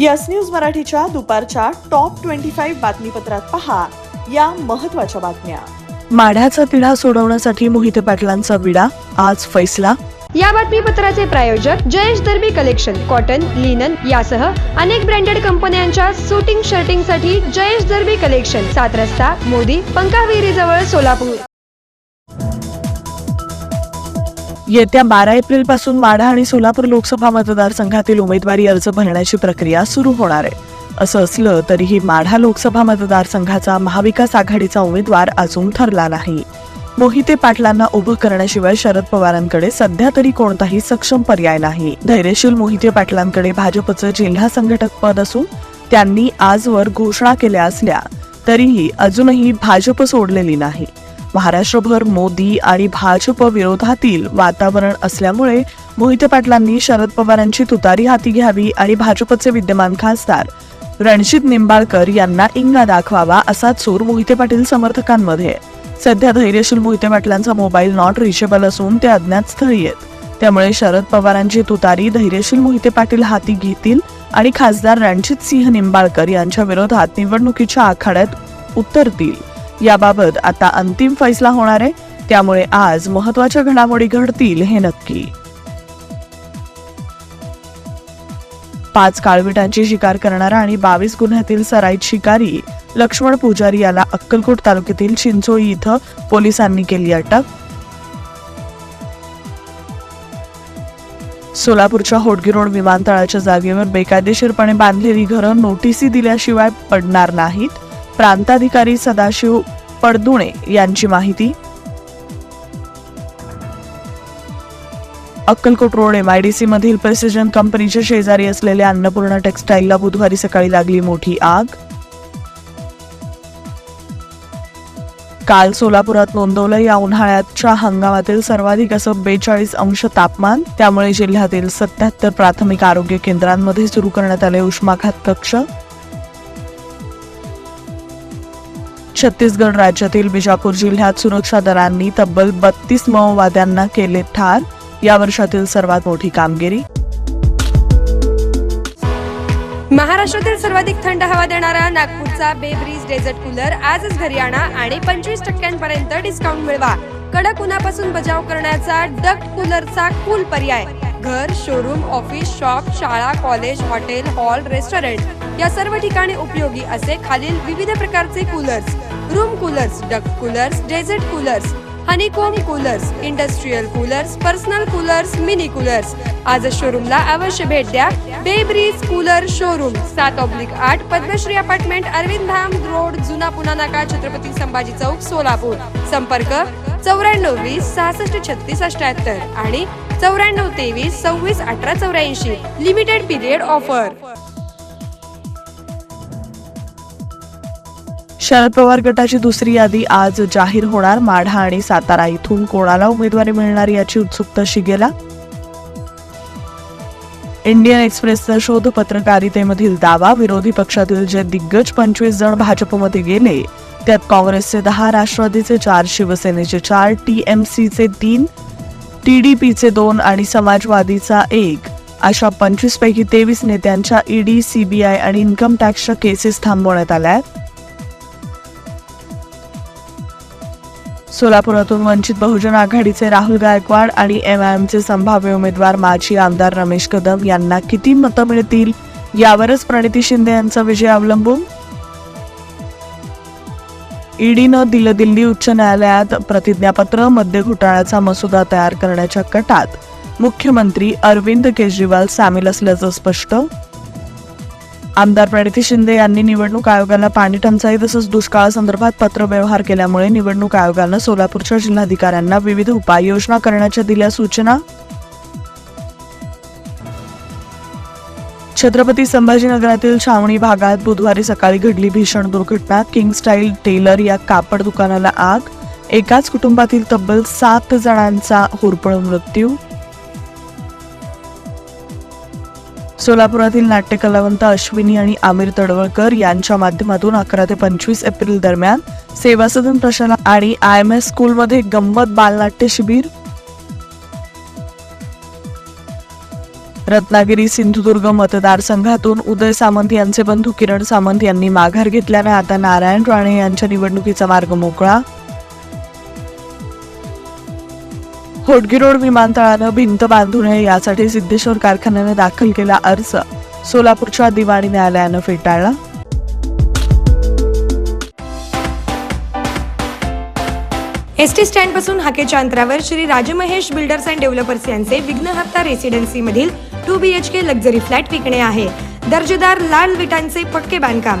Yes news मराठीच्या दुपारच्या top twenty five बातमीपत्रात पहा या महत्त्वाच्या बातम्या. माढ्याचा तिढा सोडवण्यासाठी मोहिते पाटलांचा विडा आज फैसला. या बातमीपत्राचे प्रायोजक Jayesh Darbi collection cotton linen यासह अनेक ब्रँडेड कंपन्यांच्या सुटिंग शर्टिंगसाठी जयेश दर्बी कलेक्शन सात रस्ता मोदी पंकाविहिरी जवळ सोलापूर. येत्या बारा एप्रिलपासून माढा आणि सोलापूर लोकसभा मतदारसंघातील उमेदवारी अर्ज भरण्याची प्रक्रिया सुरू होणार आहे. असं असलं तरीही माढा लोकसभा मतदारसंघाचा महाविकास आघाडीचा उमेदवार अजून ठरला नाही. मोहिते पाटलांना उभं करण्याशिवाय शरद पवारांकडे सध्या तरी कोणताही सक्षम पर्याय नाही. धैर्यशील मोहिते पाटलांकडे भाजपचं जिल्हा संघटक पद असून त्यांनी आजवर घोषणा केल्या असल्या तरीही अजूनही भाजप सोडलेली नाही. महाराष्ट्रभर मोदी आणि भाजप विरोधातील वातावरण असल्यामुळे मोहिते पाटलांनी शरद पवारांची तुतारी हाती घ्यावी आणि भाजपचे विद्यमान खासदार रणजित निंबाळकर यांना इंगा दाखवावा असा चूर मोहिते पाटील समर्थकांमध्ये. सध्या धैर्यशील मोहिते पाटलांचा मोबाईल नॉट रिचेबल असून ते अज्ञात स्थळी आहेत. त्यामुळे शरद पवारांची तुतारी धैर्यशील मोहिते पाटील हाती घेतील आणि खासदार रणजित सिंह निंबाळकर यांच्या विरोधात निवडणुकीच्या आखाड्यात उतरतील. याबाबत आता अंतिम फैसला होणार आहे. त्यामुळे आज महत्त्वाच्या घडामोडी घडतील हे नक्की. पाच काळविटांची शिकार करणारा आणि बावीस गुन्ह्यातील सराईत शिकारी लक्ष्मण पुजारी याला अक्कलकोट तालुक्यातील चिंचोळी इथं पोलिसांनी केली अटक. सोलापूरच्या होडगी रोड विमानतळाच्या जागेवर बेकायदेशीरपणे बांधलेली घरं नोटिसी दिल्याशिवाय पडणार नाहीत. प्रांताधिकारी सदाशिव पडदुणे यांची माहिती. अक्कलकोट रोड एमआयडीसी मधील प्रेसिजन कंपनीच्या शेजारी असलेल्या अन्नपूर्णा टेक्सटाईलला बुधवारी सकाळी लागली मोठी आग. काल सोलापुरात नोंदवलं या उन्हाळ्याच्या हंगामातील सर्वाधिक असं बेचाळीस अंश तापमान त्यामुळे जिल्ह्यातील सत्याहत्तर प्राथमिक आरोग्य केंद्रांमध्ये सुरू करण्यात आले उष्माघात कक्ष. छत्तीसगड राज्यातील बिजापूर जिल्ह्यात सुरक्षा दलांनी तब्बल बत्तीस माओवाद्यांना केले ठार. या वर्षातील सर्वात मोठी कामगिरी. महाराष्ट्रातील सर्वाधिक थंड हवा देणारा नागपूरचा बेब्रीज डेझर्ट कूलर आजच घरी आणा आणि पंचवीस टक्क्यांपर्यंत डिस्काउंट मिळवा. कडक उन्हापासून बचाव करण्याचा डक्ट कूलरचा कूल पर्याय. घर शोरूम ऑफिस शॉप शाळा कॉलेज हॉटेल हॉल रेस्टॉरंट या सर्व ठिकाणी उपयोगी असे खालील विविध प्रकारचे coolers room coolers duct coolers desert coolers honeycomb coolers industrial coolers personal coolers mini coolers आज शोरूमला अवश्य भेट द्या. बेब्रीज कूलर शोरूम सात ऑब्लिक आठ पद्मश्री अपार्टमेंट अरविंद धाम रोड जुना पुना नाका छत्रपती संभाजी चौक सोलापूर. संपर्क चौऱ्याण्णव वीस सहासष्ट छत्तीस अठ्याहत्तर आणि चौऱ्याण्णव तेवीस सव्वीस अठरा चौऱ्याऐंशी. Limited period offer Sharad Pawar गटाची दुसरी यादी आज जाहीर होणार. माढा आणि सातारा इथून कोणाला उमेदवारी मिळणार याची उत्सुकता शिगेला? इंडियन एक्सप्रेसचा शोध पत्रकारितेमधील दावा विरोधी पक्षातील जे दिग्गज पंचवीस जण भाजपमध्ये गेले त्यात काँग्रेसचे दहा राष्ट्रवादीचे चार शिवसेनेचे चार टीएमसीचे तीन टीडीपीचे दोन आणि समाजवादीचा एक. अशा पंचवीस पैकी तेवीस नेत्यांच्या ईडी सीबीआय आणि इन्कम टॅक्सच्या केसेस थांबवण्यात आल्या आहेत. सोलापुरातून वंचित बहुजन आघाडीचे राहुल गायकवाड आणि एमआयएमचे संभाव्य उमेदवार माजी आमदार रमेश कदम यांना किती मतं मिळतील यावरच प्रणिती शिंदे यांचा विजय अवलंबून? ईडीनं दिलं दिल्ली उच्च न्यायालयात प्रतिज्ञापत्र मद्य घोटाळ्याचा मसुदा तयार करण्याच्या कटात. मुख्यमंत्री अरविंद केजरीवाल सामील असल्याचं स्पष्ट आमदार प्रणिती शिंदे यांनी निवडणूक आयोगाला पाणी टंचाई तसंच दुष्काळासंदर्भात पत्रव्यवहार केल्यामुळे निवडणूक आयोगानं सोलापूरच्या जिल्हाधिकाऱ्यांना विविध उपाययोजना करण्याच्या दिल्या सूचना. छत्रपती संभाजीनगरातील छावणी भागात बुधवारी सकाळी घडली भीषण दुर्घटना. किंग स्टाईल टेलर या कापड दुकानाला आग. एकाच कुटुंबातील तब्बल सात जणांचा होरपळ मृत्यू. सोलापुरातील नाट्य कलावंत अश्विनी आणि आमिर तडवळकर यांच्या माध्यमातून अकरा ते पंचवीस एप्रिल दरम्यान सेवा सदन प्रशाला आणि आय एम एस स्कूलमध्ये गंमत बालनाट्य शिबिर. रत्नागिरी सिंधुदुर्ग मतदारसंघातून उदय सामंत यांचे बंधू किरण सामंत यांनी माघार घेतल्याने आता नारायण राणे यांच्या निवडणुकीचा मार्ग मोकळा. होटगी रोड विमानतळानं भिंत बांधू नये यासाठी सिद्धेश्वर कारखान्याने दाखल केला अर्ज. सोलापूरच्या दिवाणी न्यायालयानं फेटाळला. एस टी स्टँडपासून हाकेच्या अंतरावर Shri Rajmahesh builders and developers यांचे विघ्नहर्ता रेसिडेन्सी मधील two B H K luxury flat विकणे आहे. दर्जेदार लाल विटांचे पक्के बांधकाम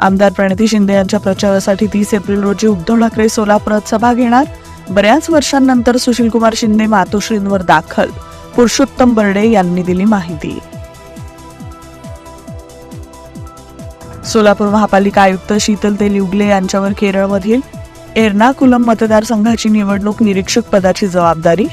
आमदार प्रणिती शिंदे यांच्या प्रचारासाठी तीस एप्रिल रोजी उद्धव ठाकरे सोलापुरात सभा घेणार. बऱ्याच वर्षांनंतर सुशीलकुमार शिंदे मातोश्रींवर दाखल. पुरुषोत्तम बर्डे यांनी दिली माहिती. सोलापूर महापालिका आयुक्त शीतल तेलिउगले यांच्यावर केरळमधील एर्नाकुलम मतदारसंघाची निवडणूक निरीक्षक पदाची जबाबदारी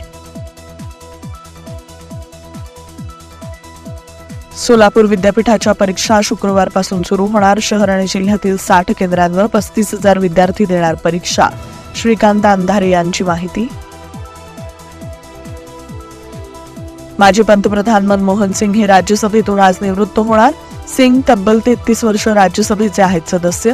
सोलापूर विद्यापीठाच्या परीक्षा शुक्रवारपासून सुरू होणार. शहर आणि जिल्ह्यातील साठ केंद्रांवर पस्तीस हजार विद्यार्थी देणार परीक्षा. श्रीकांत अंधारे यांची माहिती. माजी पंतप्रधान मनमोहन सिंग हे राज्यसभेतून आज निवृत्त होणार. सिंग तब्बल तेहतीस वर्ष राज्यसभेचे आहेत सदस्य.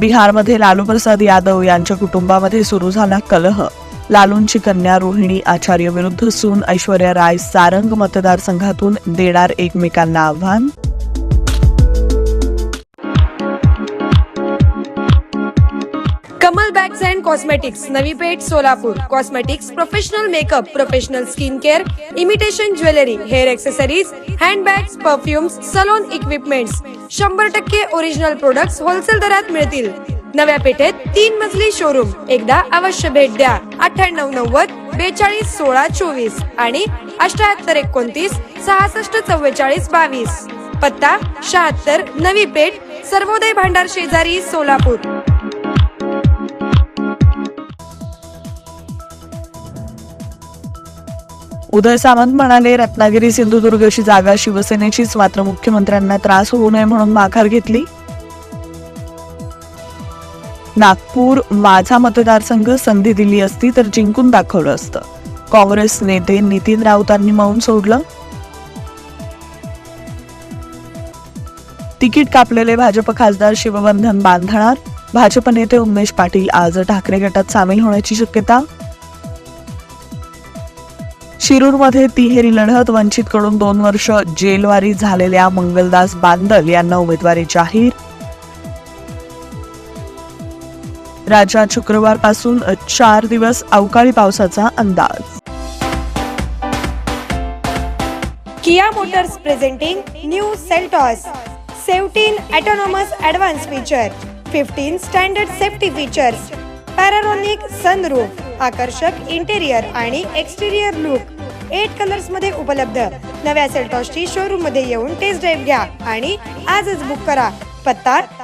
बिहारमध्ये लालू प्रसाद यादव यांच्या कुटुंबामध्ये सुरू झाला कलह. लालूंची कन्या रोहिणी आचार्य विरुद्ध सून ऐश्वर्या राय सारंग मतदारसंघातून देणार एकमेकांना आव्हान. Kamal bags and cosmetics Navi Peth Solapur. Cosmetics professional makeup professional skin care imitation jewellery hair accessories handbags perfumes salon equipments शंभर टक्के ओरिजिनल प्रोडक्ट्स होलसेल दरात मिळतील. नव्या पेठेत तीन मजली शोरूम एकदा अवश्य भेट द्या. अठ्ठ्याण्णव नव्वद बेचाळीस सोळा चोवीस आणि अष्ट्याहत्तर एकोणतीस सहासष्ट चव्वेचाळीस बावीस. पत्ता शहात्तर नवी पेठ सर्वोदय भांडार शेजारी सोलापूर. उदय सामंत म्हणाले रत्नागिरी सिंधुदुर्गची जागा शिवसेनेचीच मात्र मुख्यमंत्र्यांना त्रास होऊ नये म्हणून माघार घेतली. नागपूर माझा मतदारसंघ संधी दिली असती तर जिंकून दाखवलं असतं. काँग्रेस नेते नितीन राऊतांनी मौन सोडलं. तिकीट कापलेले भाजप खासदार शिवबंधन बांधणार. भाजप नेते उमेश पाटील आज ठाकरे गटात सामील होण्याची शक्यता. शिरूरमध्ये तिहेरी लढत वंचितकडून दोन वर्ष जेलवारी झालेल्या मंगलदास बांदल यांना उमेदवारी जाहीर. राज्यात शुक्रवारपासून चार दिवस अवकाळी पावसाचा अंदाज. Kia Motors presenting new Seltos 17 autonomous advanced feature 15 standard safety features panoramic sunroof आकर्षक इंटेरियर आणि एक्सटेरियर लुक एट कलर्समध्ये उपलब्ध. नव्या सेल्टॉसची शोरूममध्ये येऊन टेस्ट ड्राईव्ह घ्या आणि आजच बुक करा. पत्ता